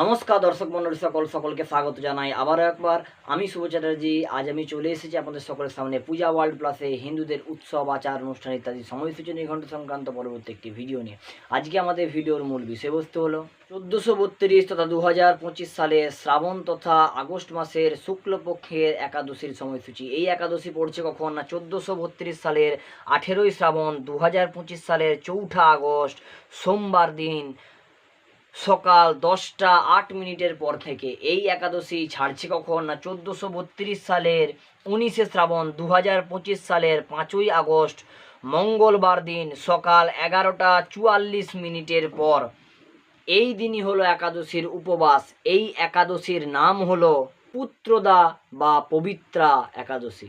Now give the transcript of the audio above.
নমস্কার দর্শক মন্ডলী, সকল, সকলকে স্বাগত জানাই আবারও একবার। আমি শুভ চ্যাটার্জি, আজ আমি চলে এসেছি আপনাদের সকলের সামনে পূজা ওয়ার্ল্ড প্লাসে হিন্দুদের উৎসব, আচার, অনুষ্ঠান ইত্যাদি সময়সূচি নিঘণ্ট সংক্রান্ত পরবর্তী একটি ভিডিও নিয়ে। আজকে আমাদের ভিডিওর মূল বিষয়বস্তু হলো, চোদ্দোশো বত্রিশ তথা দু হাজার পঁচিশ সালে শ্রাবণ তথা আগস্ট মাসের শুক্লপক্ষের একাদশীর সময়সূচি। এই একাদশী পড়ছে কখন? না, চোদ্দোশো বত্রিশ সালের আঠেরোই শ্রাবণ দু হাজার পঁচিশ সালের চৌঠা আগস্ট, সোমবার দিন। সকাল দশটা আট মিনিটের পর থেকে এই একাদশী ছাড়ছে কখন? না, চোদ্দোশো বত্রিশ সালের উনিশে শ্রাবণ দু পঁচিশ সালের পাঁচই আগস্ট, মঙ্গলবার দিন সকাল এগারোটা চুয়াল্লিশ মিনিটের পর। এই দিনই হলো একাদশীর উপবাস। এই একাদশীর নাম হলো পুত্রদা বা পবিত্রা একাদশী।